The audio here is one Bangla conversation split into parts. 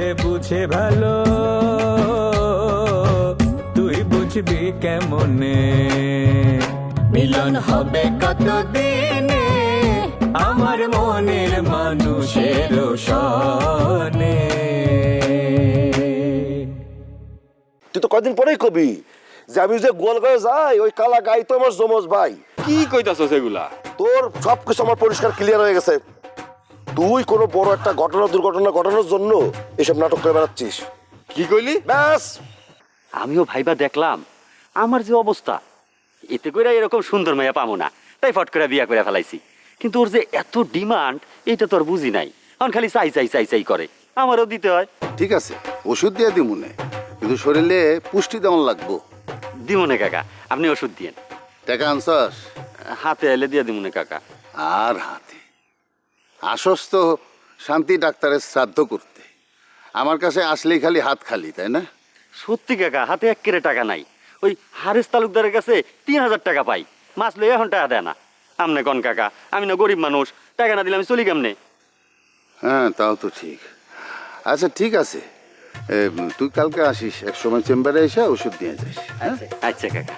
সে বুঝে ভালো। তুই বুঝবি কেমনে? মিলন হবে কতদিনে? আমার মনের মানুষের সনে। তুই তো কদিন পরেই কবি যে আমি যে গোয়াল করে যাই ওই কালা গাই তো আমার জমজ ভাই। কি কইতাছো সেগুলা তোর সব কিছু আমার পরিষ্কার ক্লিয়ার হয়ে গেছে। তুই কোনো বড় একটা ঘটনা দুর্ঘটনা ঘটানোর জন্য এসব নাটক করে বেড়াচ্ছিস। কি কইলি? ব্যাস! আমিও ভাইবা দেখলাম আমার যে অবস্থা এতে করে এরকম সুন্দর মেয়ে পাবো না তাই ফট করে বিয়া করে ফেলাইছি। কিন্তু ওর যে এত ডিমান্ড এটা তো আর বুঝি নাই। এখন খালি চাই চাই চাই চাই করে আমারও দিতে হয়। ঠিক আছে ওষুধ দিয়ে দিমুনে কিন্তু শরীরে পুষ্টি দেওয়ান লাগবো। দিমনে কাকা আপনি ওষুধ দিয়েন। টাকা আনসাস হাতে এলে দিয়ে দিমনে কাকা। আর হাতে আসস তো শান্তি ডাক্তারের শ্রাদ্ধ করতে। আমার কাছে আসলেই খালি হাত খালি তাই না? সত্যি কাকা হাতে এক কেড়ে টাকা নাই। ওই হারেস তালুকদারের কাছে তিন হাজার টাকা পাই। মাছ লই এখন টাকা দেয় না। আমনে কন কাকা আমি না গরিব মানুষ। টাকা না দিলে আমি চলি কেমনে? হ্যাঁ তাও তো ঠিক। আচ্ছা ঠিক আছে। তুই কালকে আসিস এক সময় চেম্বারে এসে ওষুধ নিয়ে যাস হ্যাঁ? আচ্ছা কাকা।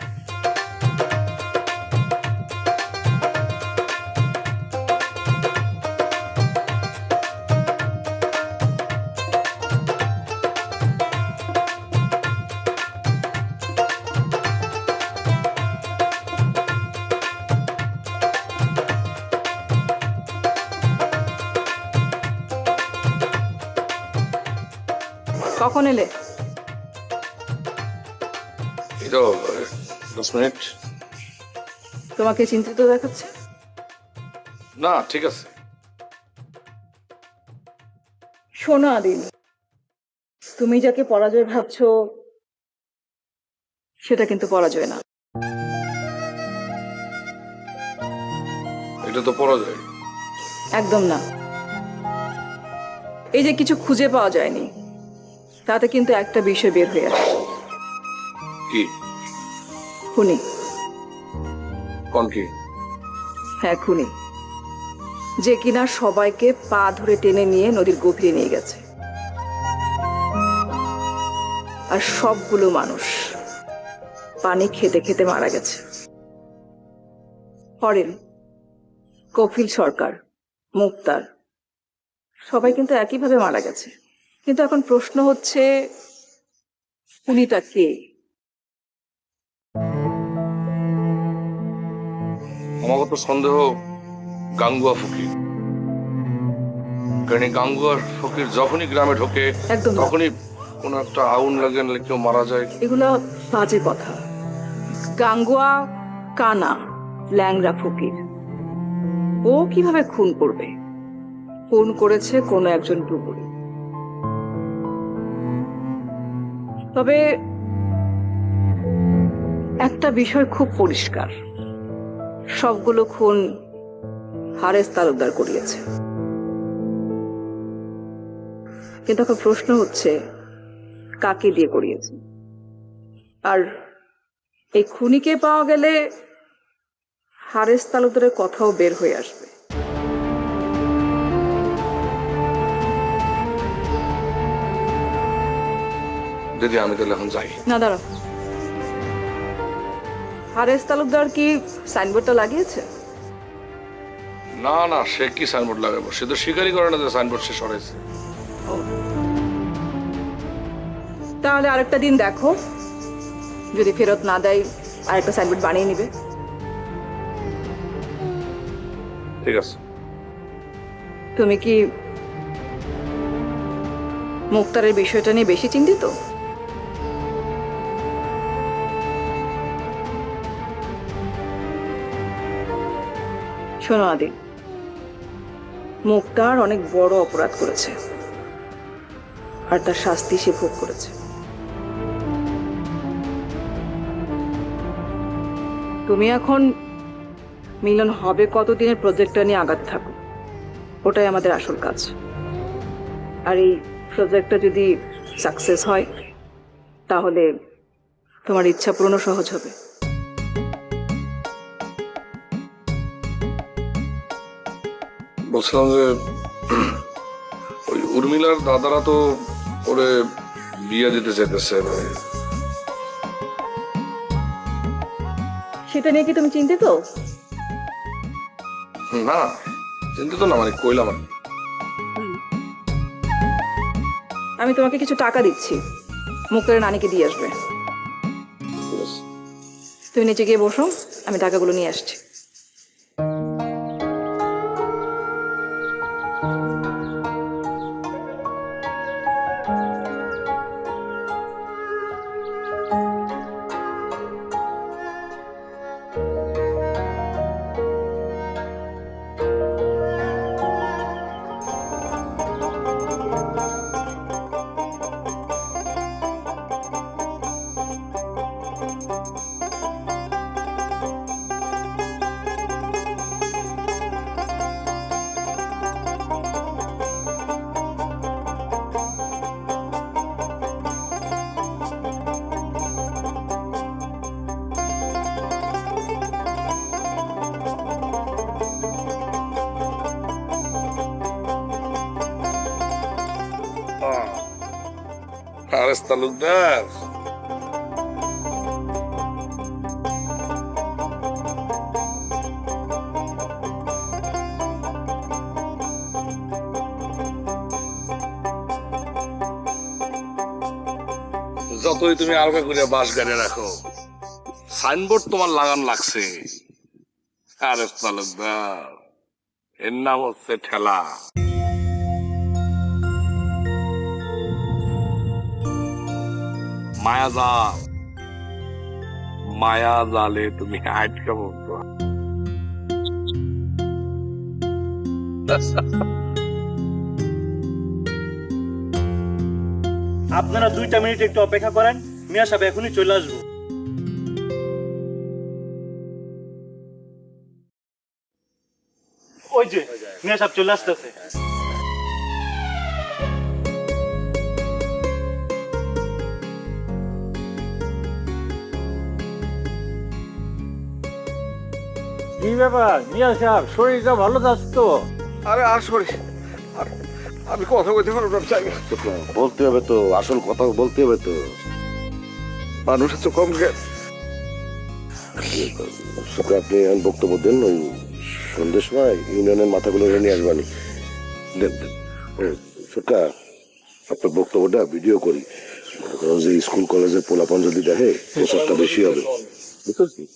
তোমাকে চিন্তিত দেখাচ্ছে? না ঠিক আছে। শোনো আদিল তুমি যাকে পরাজয় ভাবছ সেটা কিন্তু পরাজয় না। এটা তো পরাজয়। একদম না। এই যে কিছু খুঁজে পাওয়া যায়নি তাতে কিন্তু একটা বিষয় বের হয়ে আসে। কি? খুনি কোন কি হ্যাঁ খুনি যে কিনা সবাইকে পা ধরে টেনে নিয়ে নদীর গভীরে নিয়ে গেছে। আর সবগুলো মানুষ পানি খেতে খেতে মারা গেছে। হরেন, কফিল সরকার, মুক্তার, সবাই কিন্তু একইভাবে মারা গেছে। কিন্তু এখন প্রশ্ন হচ্ছে খুনিটা কে? আমার তো সন্দেহ গাঙ্গুয়া ফকির। কারণ এই গাঙ্গুয়া ফকির যখনই গ্রামে ঢোকে একদম। না। তখনই কোনো একটা আগুন লাগে নাহলে কেউ মারা যায়। এগুলো বাজে কথা। গাঙ্গুয়া কানা ল্যাংরা ফকির। ও কীভাবে খুন করবে? খুন করেছে কোনো একজন ডুবুরি। তবে একটা বিষয় খুব পরিষ্কার। সবগুলো খুন হারেস তালুকদার করিয়েছে। কিন্তু এখন প্রশ্ন হচ্ছে কাকে দিয়ে করিয়েছে? আর এই খুনিকে পাওয়া গেলে হারেস তালুকদারের কথাও বের হয়ে আসবে। দিদি আমি তাহলে এখন যাই। না দাঁড়া হারেস তালুকদার কি সাইনবোর্ডটা লাগিয়েছে? না না সে কি সাইনবোর্ড লাগাবো? সে তো স্বীকারই করে না যে সাইনবোর্ড সে সরাইছে তাহলে আরেকটা দিন দেখো। যদি ফেরত না দেয় আরেকটা সাইনবোর্ড বানিয়ে নিবে। ঠিক আছে। তুমি কি মুক্তারের বিষয়টা নিয়ে বেশি চিন্তিত? শোনো আদি। মুক্তার অনেক বড় অপরাধ করেছে। আর তার শাস্তি সে ভোগ করেছে। তুমি এখন মিলন হবে কতদিনের প্রজেক্টটা নিয়ে আগাতে থাকো? ওটাই আমাদের আসল কাজ। আর এই প্রজেক্টটা যদি সাকসেস হয়, তাহলে তোমার ইচ্ছা পূরণও সহজ হবে। বলছিলাম যে ওই উর্মিলার দাদারা তো ওরে বিয়ে দিতে চাইতেছে। মানে সেটা নিয়ে কি তুমি চিন্তিত? না চিন্তিত না মানে কইলাম আর কি। আমি তোমাকে কিছু টাকা দিচ্ছি। মুখের নানিকে দিয়ে আসবে। তুমি নিচে গিয়ে বসো আমি টাকাগুলো নিয়ে আসছি। আরে তালুকদার যতই তুমি আলগা করে বাস গাড়ি রাখো সাইনবোর্ড তোমার লাগান লাগছে। আরে তালুকদার এর নাম হচ্ছে ঠেলা। মায়াজাল। মায়া জালে তুমি আটকে পড়তো আপনারা দুইটা মিনিট একটু অপেক্ষা করেন, মিয়া সাহেব এখনই চলে আসব। ওই যে, মিয়া সাহেব চলে আসতেছে। কি ব্যাপার মিয়া সাহেব শরীরটা ভালো যাচ্ছে তো? আরে আর সরি আর- আমি কথা বলতে পারব না চাই বলতে হবে তো আসল কথা বলতে হবে তো। মানুষের তো কম জ্ঞান। সেটা আপনি বক্তব্য দেন ওই সন্ধ্যের সময় ইউনিয়নের মাথাগুলো নিয়ে আসবানি। সরকার আপনার বক্তব্যটা ভিডিও করি। যে স্কুল কলেজের পোলাপন যদি দেখে প্রচারটা বেশি হবে। বুঝতে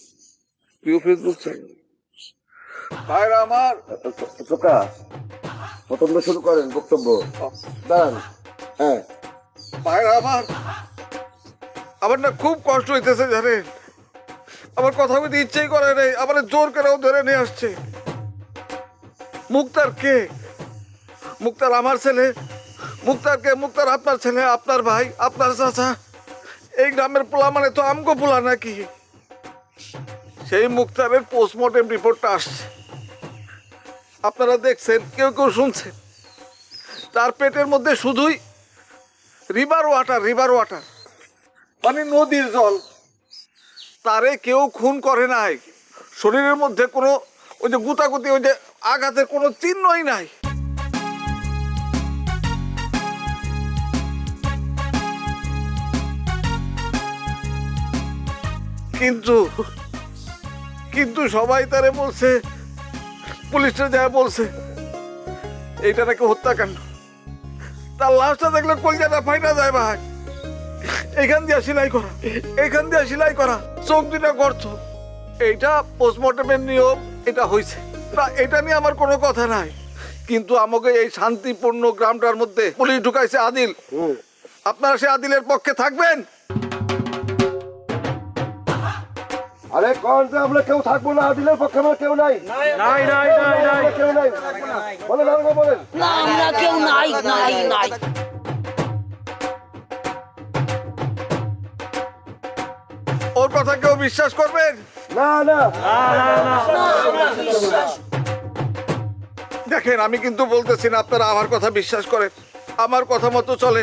প্রিয় ফেসবুক চাই ভাইরা আমার। সরকার প্রথম শুরু করেন বক্তব্য। দাঁড়ান। হ্যাঁ। ভাইরা আমার। আমার না খুব কষ্ট হইতেছে জানেন? আমার কথা বলতে ইচ্ছেই করে নেই আমার জোর করেও ধরে নিয়ে আসছে। মুক্তার কে? মুক্তার আমার ছেলে। মুক্তার কে? মুক্তার আপনার ছেলে আপনার ভাই আপনার চাচা। এই গ্রামের পোলা মানে তো আমগো পোলা নাকি? সেই মুক্তারের পোস্টমর্টেম রিপোর্টটা আসছে। আপনারা দেখছেন, কেউ কেউ শুনছেন। তার পেটের মধ্যে শুধুই রিভার ওয়াটার রিভার ওয়াটার মানে নদীর জল। তারে কেউ খুন করে নাই। শরীরের মধ্যে কোনো ওই যে গুতাগুতি, ওই যে আঘাতের কোনো চিহ্নই নাই। কিন্তু কিন্তু সবাই তারে বলছে পুলিশটা যা বলছে এইটা নাকি হত্যাকাণ্ড। তার লাশটা দেখলে কলজাটা ফাইটা যায় ভাই। এখান দিয়ে সেলাই করা এখান দিয়ে সেলাই করা চোখ দুটা গর্ত। এইটা পোস্টমর্টমের নিয়ম এটা হয়েছে তা এটা নিয়ে আমার কোনো কথা নাই। কিন্তু আমাকে এই শান্তিপূর্ণ গ্রামটার মধ্যে পুলিশ ঢুকাইছে আদিল। আপনারা সে আদিলের পক্ষে থাকবেন? আরে কোন যে আমরা কেউ থাকব না আদিলের পক্ষে আমরা কেউ নাই। নাই নাই নাই নাই কেউ নাই। বলেন আরও বলেন। না আমরা কেউ নাই নাই নাই। ওর কথা কেউ বিশ্বাস করবেন? না না। দেখেন আমি কিন্তু বলতেছি না আপনারা আমার কথা বিশ্বাস করেন। আমার কথা মতো চলে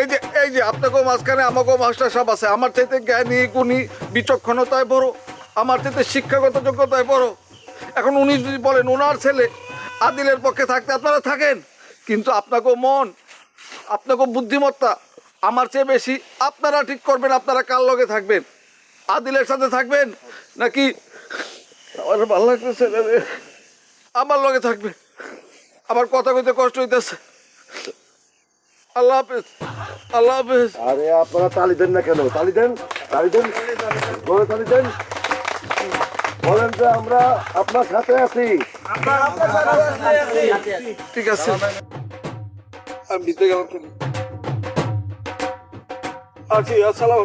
এই যে এই যে আপনাকেও মাঝখানে, আমাকেও মাস্টার সাহেব আছে। আমার চাইতে জ্ঞানী, গুণী, বিচক্ষণতায় বড়। আমার চাইতে শিক্ষাগত যোগ্যতায় বড়। এখন উনি যদি বলেন, ওনার ছেলে আদিলের পক্ষে থাকতে আপনারা থাকেন? কিন্তু আপনাকেও মন, আপনাকেও বুদ্ধিমত্তা, আমার চেয়ে বেশি আপনারা ঠিক করবেন, আপনারা কার লগে থাকবেন? আদিলের সাথে থাকবেন নাকি আমার ভালো লাগতেছে আমার লগে থাকবে আমার কথা কইতে কষ্ট হইতেছে। আল্লাহ হাফেজ আল্লাহ হাফেজ আরে আপনারা তালি দেন না কেন? তালি দেন? তালি দেন? বলে তালি দেন? বলেন যে আমরা আপনার সাথে আছি। ঠিক আছে। আমি দিতে গেলাম আছি আসসালামু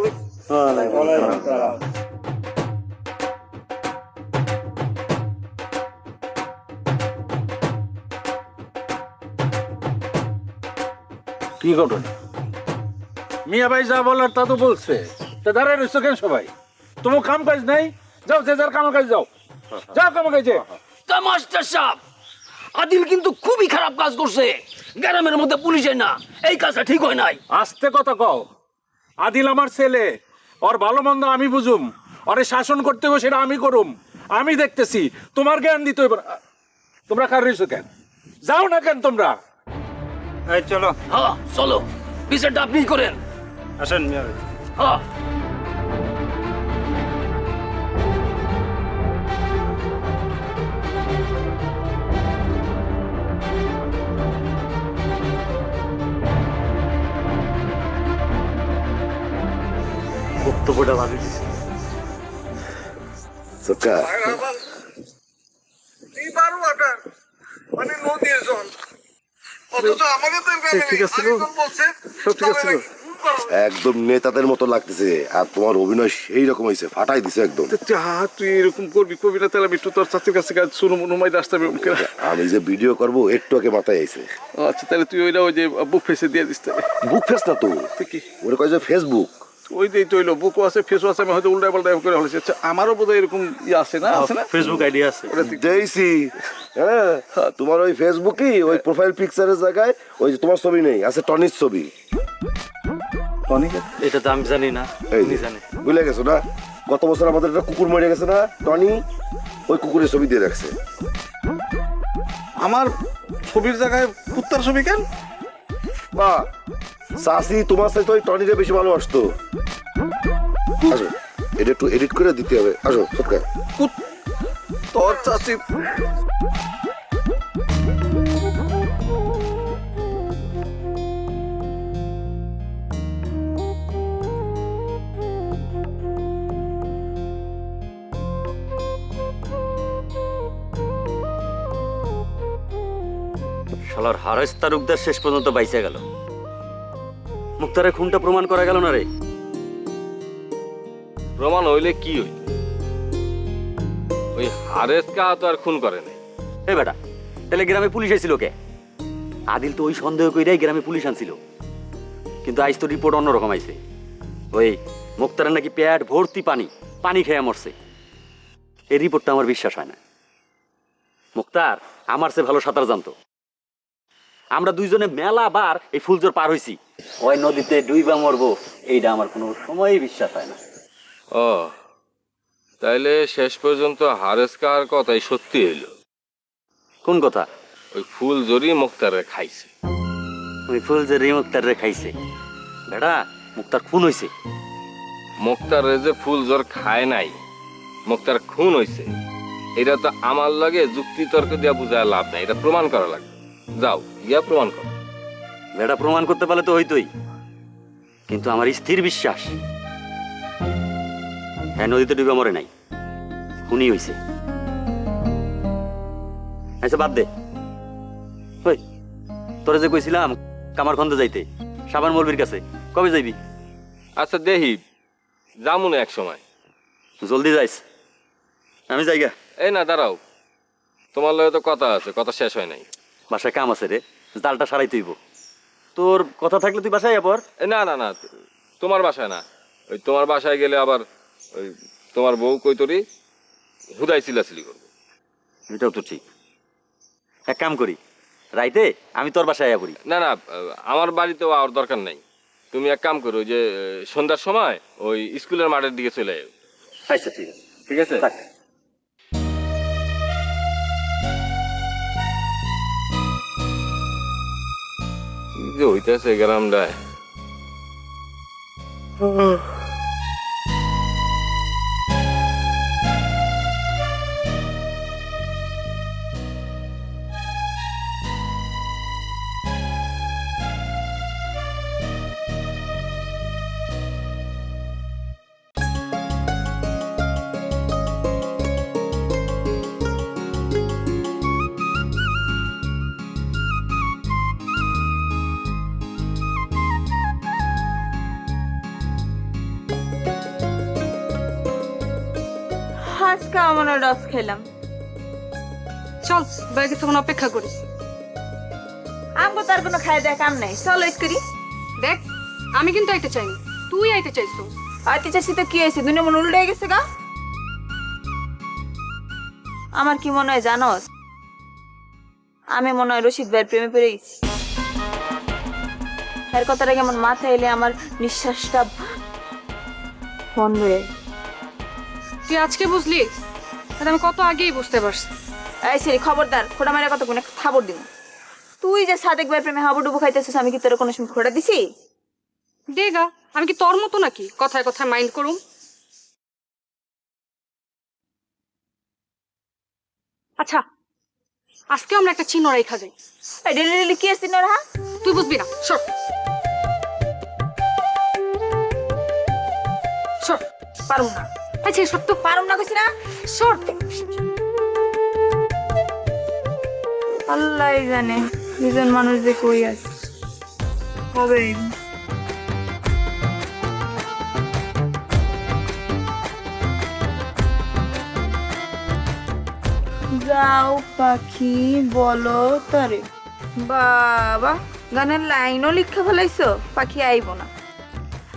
আলাইকুম। কি ঘটনা? মিয়া ভাই যা বলার তা তো বলছে। তা দাঁড়ায় রয়েছো কেন সবাই? তোমার কাম কাজ নাই? যাও যে যার কাম কাজ যাও। যাও কাম কাজে। তা মাস্টার সাহেব আদিল কিন্তু খুবই খারাপ কাজ করছে। গ্রামের মধ্যে পুলিশে না। এই কাজটা ঠিক হয় নাই। আস্তে কথা কও। আদিল আমার ছেলে। ওর ভালো মন্দ আমি বুঝুম। ওরে শাসন করতে হবে সেটা আমি করুম। আমি দেখতেছি। তোমার জ্ঞান দিতে তোমরা কার রয়েছো কেন? যাও না কেন তোমরা? এই চলো। হ্যাঁ চলো। বিচারটা আপনি করেন। আসেন মিয়া ভাই। হ্যাঁ। বক্তব্যটা ভাবি সক্কা এবার ওয়াটার মানে নদীর জল অথচ আমাদের তো গ্রামে ঠিক আছে সব ঠিক আছে একদম নেতাদের মতো লাগতেছে আর তোমার অভিনয় সেই রকম হয়েছে ফাটাই দিছে একদম। তুই এরকম করবি কবি না তাহলে আমি একটু তোর চাচির কাছে কাজ শুনো মনুমাই বেরোম আমি যে ভিডিও করব একটু আগে মাথায় আইসে আচ্ছা তাহলে তুই ওইটা ওই যে বুক ফেসে দিয়ে দিস বুক ফেস না তো? তুই কি? ওরা কয় যে ফেসবুক ওই দিয়ে তৈল বুকও আছে ফেসও আছে আমি হয়তো উল্টা পাল্টা করে হয়েছে আচ্ছা আমারও বোধহয় এরকম ইয়ে আছে না? আছে না? ফেসবুক আইডি আছে। দেখছি। হ্যাঁ তোমার ওই ফেসবুকই ওই প্রোফাইল পিকচারের জায়গায় ওই যে তোমার ছবি নেই আছে টনির ছবি। এটা তো আমি জানি না এই উনি বুঝলে গেছো না? গত বছর আমাদের একটা কুকুর মরে গেছে না? টনি ওই কুকুরের ছবি দিয়ে রাখছে। আমার ছবির জায়গায় কুত্তার ছবি কেন? বা সাসি, তোমার সাথে ওই টনিরে বেশি ভালো আসতো আসো, এটা একটু এডিট করে দিতে হবে। আসো কুত- তোর চাচি শালার হারেস তালুকদার শেষ পর্যন্ত বাইসে গেল। মুক্তারের খুনটা প্রমাণ করা গেল না রে। প্রমাণ হইলে কি হইল ওই হারেস কা তো আর খুন করে নাই। এ বেটা তাহলে গ্রামে পুলিশ এসেছিল কে? আদিল তো ওই সন্দেহ কইরাই গ্রামে পুলিশ আনছিল। কিন্তু আজ তো রিপোর্ট অন্যরকম আইছে। ওই মুক্তারের নাকি পেট ভর্তি পানি পানি খেয়ে মরছে। এই রিপোর্টটা আমার বিশ্বাস হয় না। মুক্তার আমার সে ভালো সাঁতার জানতো। আমরা দুইজনে মেলা বার এই ফুলজোর পার হইছি। ওই নদীতে ডুইবা মরবো এইটা আমার কোনো সময়ই বিশ্বাস হয় না। ও তাইলে শেষ পর্যন্ত হারেস কার কথাই সত্যি হইল? কোন কথা? ওই ফুল জড়ি মুক্তারে খাইছে। ওই ফুল যে রে মুক্তার রে খাইছে? বেটা মুক্তার খুন হইছে। মুক্তারে যে ফুল জ্বর খায় নাই মুক্তার খুন হইছে এটা তো আমার লাগে যুক্তি তর্ক দিয়া বুঝায় লাভ নাই এটা প্রমাণ করা লাগবে। যাও ইয়া প্রমাণ করো। বেটা প্রমাণ করতে পারলে তো হইতোই। কিন্তু আমার স্থির বিশ্বাস হ্যাঁ নদীতে ডুবে মরে নাই। খুনি হইছে। আচ্ছা বাদ দে। ওই তোরে যে কইছিলাম কামারখন্দে যাইতে সাবান মলবির কাছে কবে যাইবি? আচ্ছা দেহি যামু না এক সময় জলদি যাইস। আমি যাইগা। এই না দাঁড়াও। তোমার লগে তো কথা আছে কথা শেষ হয় নাই। বাসায় কাম আছে রে জালটা সারাই তুইব তোর কথা থাকলে তুই বাসায় পর না না না তোমার বাসায় না। ওই তোমার বাসায় গেলে আবার ওই তোমার বউ কই তোরি? হুদাই চিলাচিলি করব। এটাও তো ঠিক। এক কাম করি রাইতে আমি তোর বাসায় আয়া পড়ি। না না আমার বাড়িতেও আর দরকার নাই। তুমি এক কাম করো ওই যে সন্ধ্যার সময় ওই স্কুলের মাঠের দিকে চলে যাও আচ্ছা ঠিক আছে। ঠিক আছে? যে হইতেছে গ্রামটায়। আমার রস খেলাম। চল বাইরে কিছুক্ষণ অপেক্ষা করিস। আমগো তার কোনো খাই দেয় কাম নাই। চলো এক করি। দেখ আমি কিন্তু আইতে চাইনি। তুই আইতে চাইছো আইতে চাষি তো কি হয়েছে? দুনিয়া মনে উল্টে গেছে গা। আমার কি মনে হয় জানোস? আমি মনে হয় রশিদ ভাইয়ের প্রেমে পড়ে গেছি। এর কথাটা কেমন মাথায় এলে আমার নিঃশ্বাসটা বন্ধ হয়ে। তুই আজকে বুঝলি? তাহলে আমি কত আগেই বুঝতে পারছি। এই সেরি খবরদার খোটা মারা কত কোনে খাবার দিন তুই যে সাদেক ভাইয়ের প্রেমে হাবুডুবু খাইতেছিস আমি কি তোর কোনো সময় খোটা দিছি? দেগা আমি কি তোর মতো নাকি? কথায় কথায় মাইন্ড করুম। আচ্ছা আজকে আমরা একটা চিহ্ন রেখা যাই। ডেলি ডেলি কি আসছিস নোরা তুই বুঝবি না সর। সর। পারুম না। আচ্ছা সর তো পারুম না কইছি না। সর আল্লাহ জানে দুজন মানুষ যে কই আছে। হবে যাও পাখি বলো তারে। বাবা গানের লাইনও লিখে ফেলাইছো পাখি আইব না।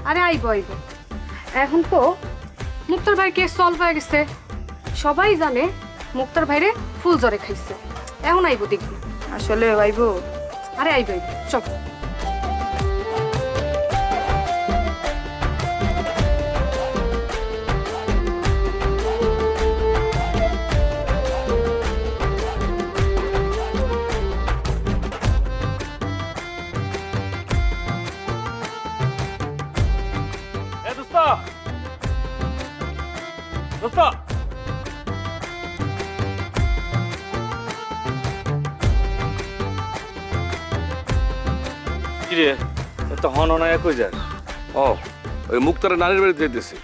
আরে আইব আইব। এখন তো মুক্তার ভাই কেস সলভ হয়ে গেছে। সবাই জানে মুক্তার ভাইরে ফুল জ্বরে খাইছে। এখন আইব দেখবি আসলে আইব। আরে আইব আইব। চল। কিরে এত হন অনায়া কই যাস? ও ওই মুক্তারের নানির বাড়িতে যেতেছি।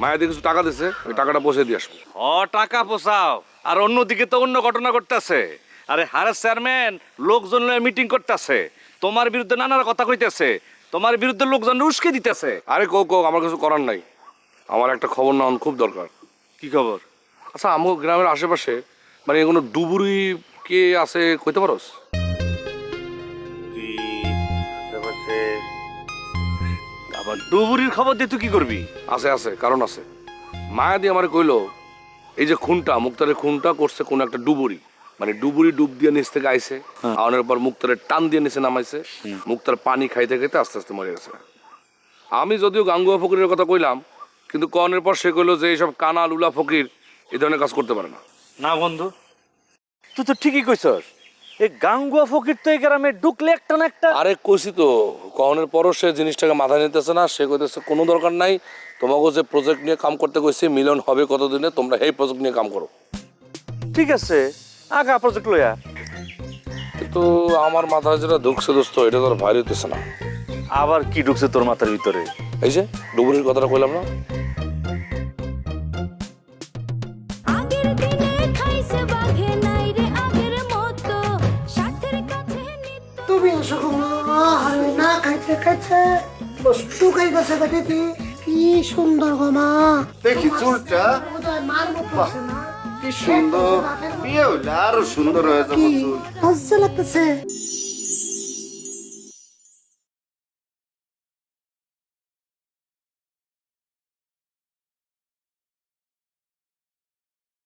মায়াদি কিছু টাকা দিছে ওই টাকাটা পৌঁছে দিয়ে আসব। ও টাকা পোষাও। আর অন্যদিকে তো অন্য ঘটনা ঘটতেছে। আরে হারেস চেয়ারম্যান লোকজন মিটিং করতেছে। তোমার বিরুদ্ধে নানার কথা কইতেছে। তোমার বিরুদ্ধে লোকজন উস্কে দিতেছে। আরে কো কো আমার কিছু করার নাই। আমার একটা খবর নেওয়া খুব দরকার। কি খবর? আচ্ছা আমার গ্রামের আশেপাশে মানে কোনো ডুবুরি কে আছে কইতে পারোস? আবার ডুবুরির খবর দিয়ে তুই কি করবি? আছে আছে কারণ আছে। মায়াদি আমার কইলো এই যে খুনটা মুক্তারের খুনটা করছে কোন একটা ডুবুরি। মানে ডুবুরি ডুব দিয়ে নিচ থেকে আইছে আনার পর মুক্তারের টান দিয়ে নিচে নামাইছে। মুক্তার পানি খাইতে খাইতে আস্তে আস্তে মরে গেছে। আমি যদিও গাঙ্গুয়া ফকিরের কথা কইলাম কিন্তু কনের পর সে কইলো যে এইসব কানা লুলা ফকির এই ধরনের কাজ করতে পারে না। না বন্ধু তুই তো ঠিকই কইছস। এই গাঙ্গুয়া ফকির তো এই গ্রামে ঢুকলে একটা না একটা আরে কইছি তো কনের পরও সে জিনিসটাকে মাথায় নিতেছে না সে কইতেছে কোনো দরকার নাই তোমাকে যে প্রজেক্ট নিয়ে কাম করতে কইছি মিলন হবে কতদিনে তোমরা এই প্রজেক্ট নিয়ে কাম করো। ঠিক আছে আগা প্রজেক্ট লইয়া। কিন্তু আমার মাথায় যেটা ঢুকছে দোস্ত এটা তো আর ভারী হইতেছে না। আবার কি ঢুকছে তোর মাথার ভিতরে? এই যে ডুবুরির কথাটা কইলাম না? শুকাই গেছে বেটিটি কি? সুন্দর গো মা। দেখি চুলটা। কি সুন্দর। বিয়ে হইলে আরও সুন্দর হয়ে যাব চুল। লাগতেছে।